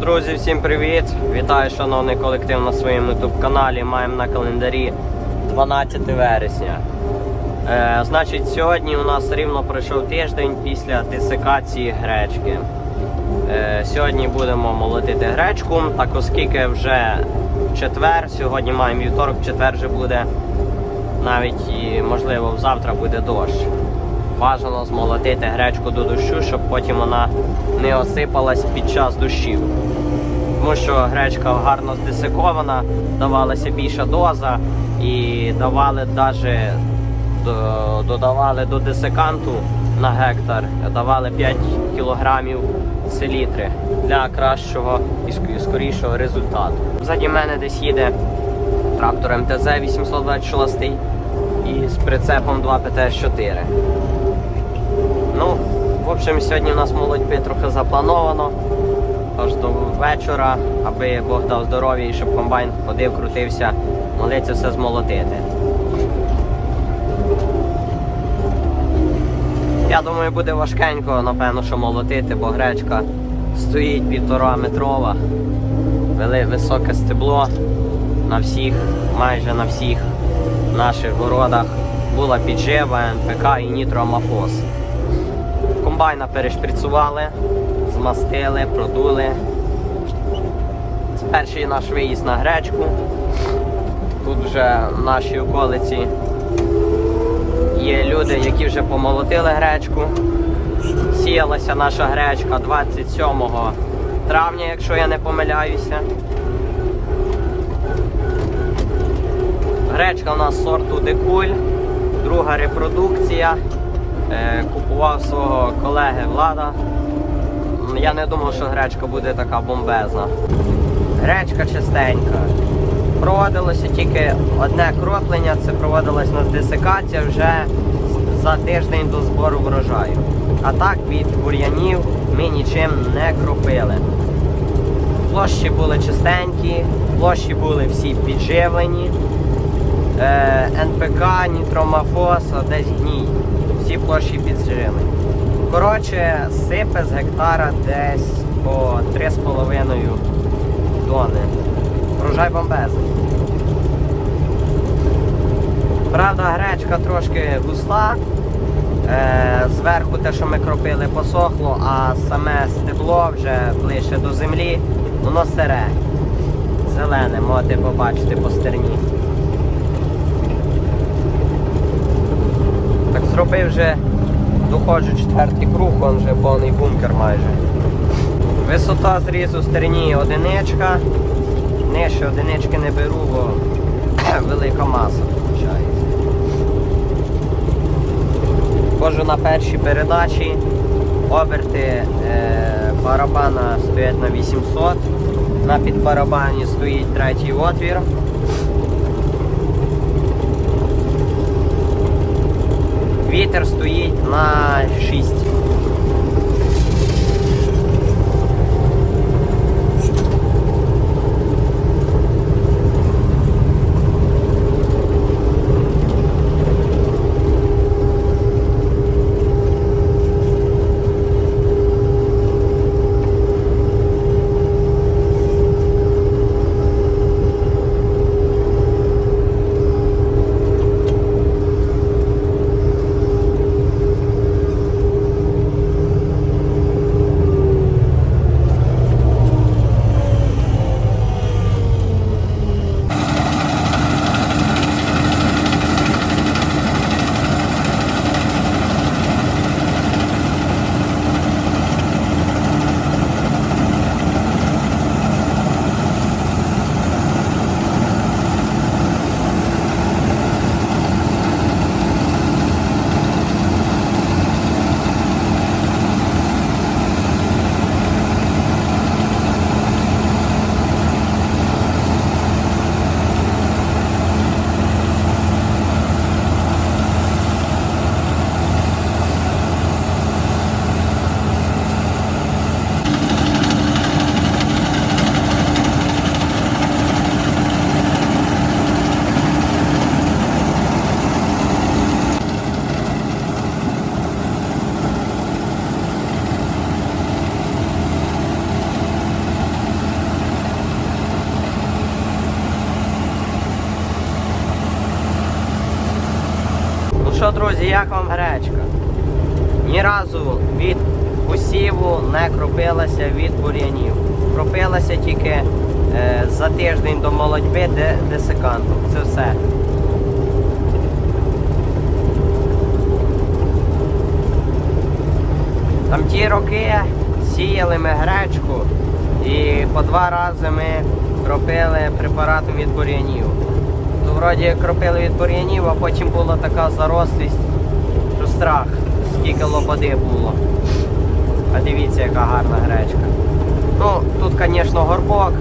Друзі, всім привіт! Вітаю, шановний колектив на своєму youtube каналі. Маємо на календарі 12 вересня. Е, значить, сьогодні у нас рівно пройшов тиждень після десикації гречки. Е, сьогодні будемо молотити гречку, так оскільки вже четвер, сьогодні маємо вівторок, четвер вже буде навіть можливо завтра буде дощ. Бажано змолотити гречку до дощу, щоб потім вона не осипалась під час дощів. Тому що гречка гарно здесикована, давалася більша доза і давали до- додавали до десиканту на гектар, давали 5 кілограмів селітри для кращого і скорішого результату. Ззаді мене десь їде трактор МТЗ 826 з прицепом 2 ПТС-4. Ну, в общем, сьогодні у нас молодьби трохи заплановано. Аж до вечора, аби Бог дав здоров'я і щоб комбайн ходив, крутився, це все змолотити. Я думаю, буде важкенько, напевно, що молотити, бо гречка стоїть півтора метрова, вели високе стебло на всіх, майже на всіх наших городах була піджива, НПК і нітроамофос. Комбайна перешприцували, змастили, продули. Це перший наш виїзд на гречку. Тут вже в нашій околиці є люди, які вже помолотили гречку. Сіялася наша гречка 27 травня, якщо я не помиляюся. Гречка у нас сорту декуль, друга репродукція. Е, Купував свого колеги Влада. Я не думав, що гречка буде така бомбезна. Гречка чистенька. Проводилося тільки одне кроплення, це проводилась у нас десикація вже за тиждень до збору врожаю. А так від бур'янів ми нічим не кропили. Площі були чистенькі, площі були всі підживлені. Е, НПК, нітромафос, а десь гній. Всі площі підживлені. Коротше, сипе з гектара десь по 3,5 тони. Врожай бомбезний. Правда, гречка трошки густа. Е, зверху те, що ми кропили, посохло, а саме стебло вже ближче до землі, воно сире. Зелене, можете побачити по стерні. Так зробив вже, доходжу четвертий круг, он вже повний бункер майже. Висота зрізу стерні одиничка. Нижче одинички не беру, бо велика маса виходить. Ходжу на першій передачі. Оберти е, барабана стоять на 800. На підбарабані стоїть третій отвір. Вітер стоїть на 6. Що, друзі, як вам гречка? Ні разу від посіву не кропилася від бур'янів. Кропилася тільки е, за тиждень до молодьби де, десикантом. Це все. Там ті роки сіяли ми гречку і по два рази ми кропили препаратом від бур'янів. Вроді кропили від бур'янів, а потім була така зарослість, що страх, скільки лободи було. А дивіться, яка гарна гречка. Ну, тут, звісно, горбок,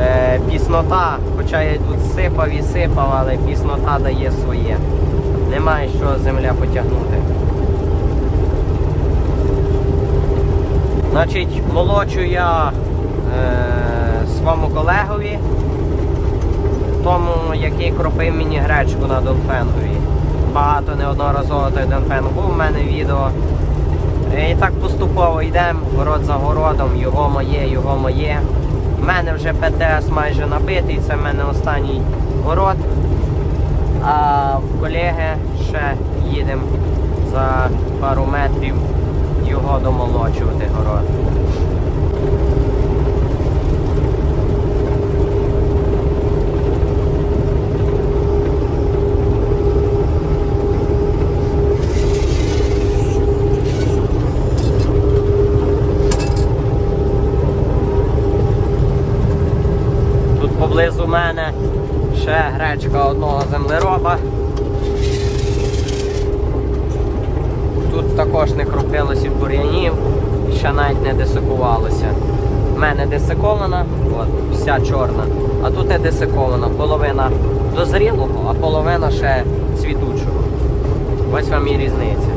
е, піснота, хоча я тут сипав і сипав, але піснота дає своє. Немає що земля потягнути. Значить, молочу я е, своєму колегові, тому, який кропив мені гречку на Донфенгові. Багато неодноразово той Донфенг був у мене відео. І так поступово йдемо, город за городом, його моє, його моє. У мене вже ПТС майже набитий, це в мене останній город. А в колеги ще їдемо за пару метрів його домолочувати город. Тут поблизу мене ще гречка одного землероба. Тут також не кропилося бур'янів, ще навіть не десикувалося. У мене десикована, от, вся чорна, а тут не десикована. Половина дозрілого, а половина ще цвітучого. Ось вам і різниця.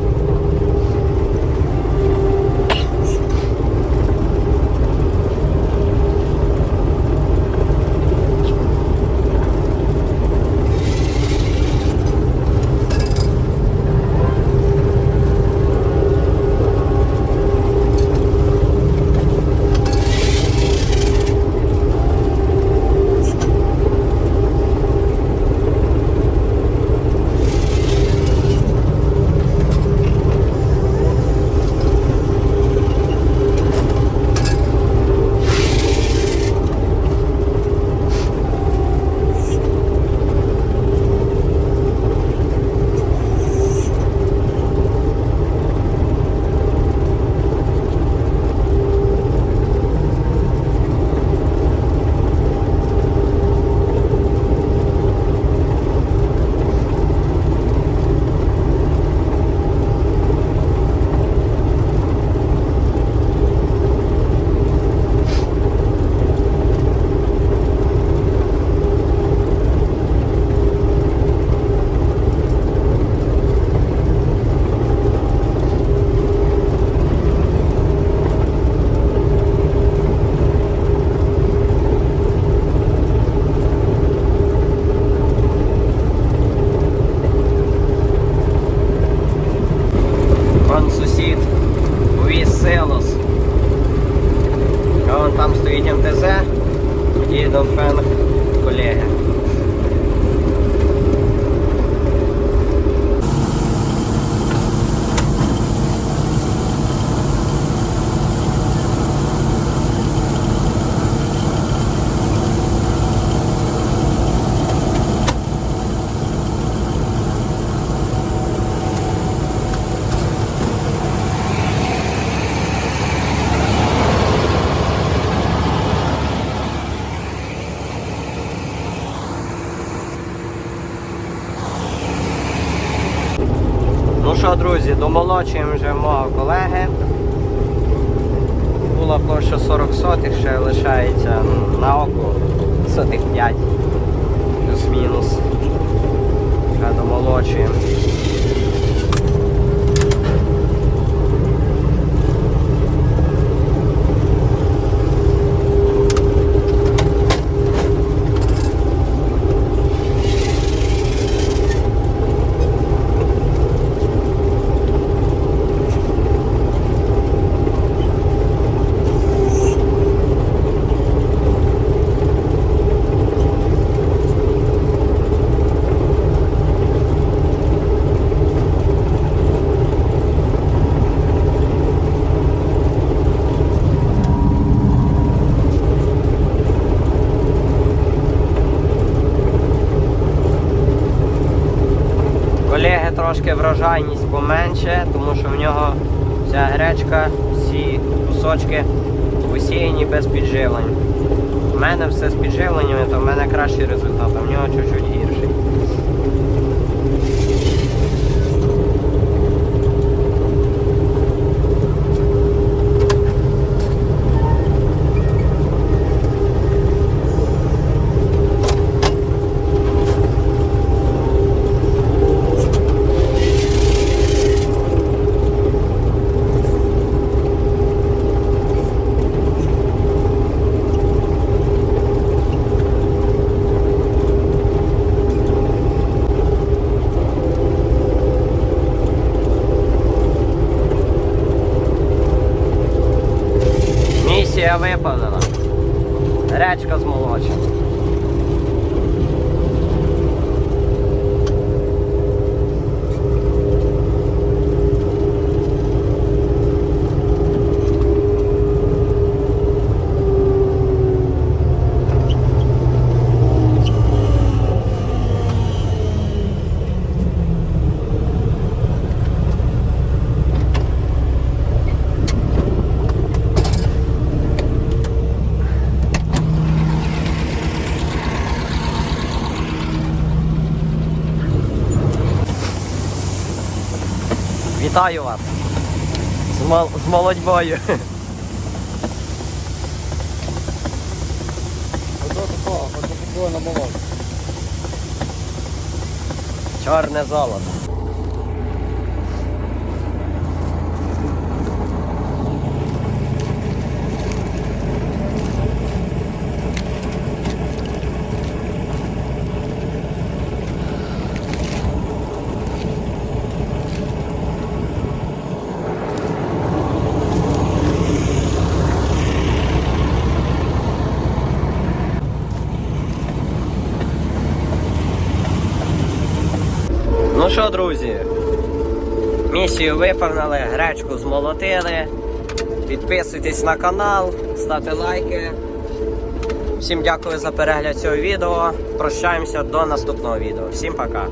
Домолочуємо вже мого колеги. Була площа 40 сотих, ще лишається на око сотих 5 плюс-мінус. Ще трошки врожайність поменше, тому що в нього вся гречка, всі кусочки висіяні без підживлень. У мене все з підживленнями, то в мене кращий результат, а в нього чуть-чуть Місія виповнена. Речка змолочена. Вітаю вас з, мол... з молодьбою. Чорне золото. Ну що, друзі, місію виповнили, гречку змолотили. Підписуйтесь на канал, ставте лайки. Всім дякую за перегляд цього відео. Прощаємося до наступного відео. Всім пока.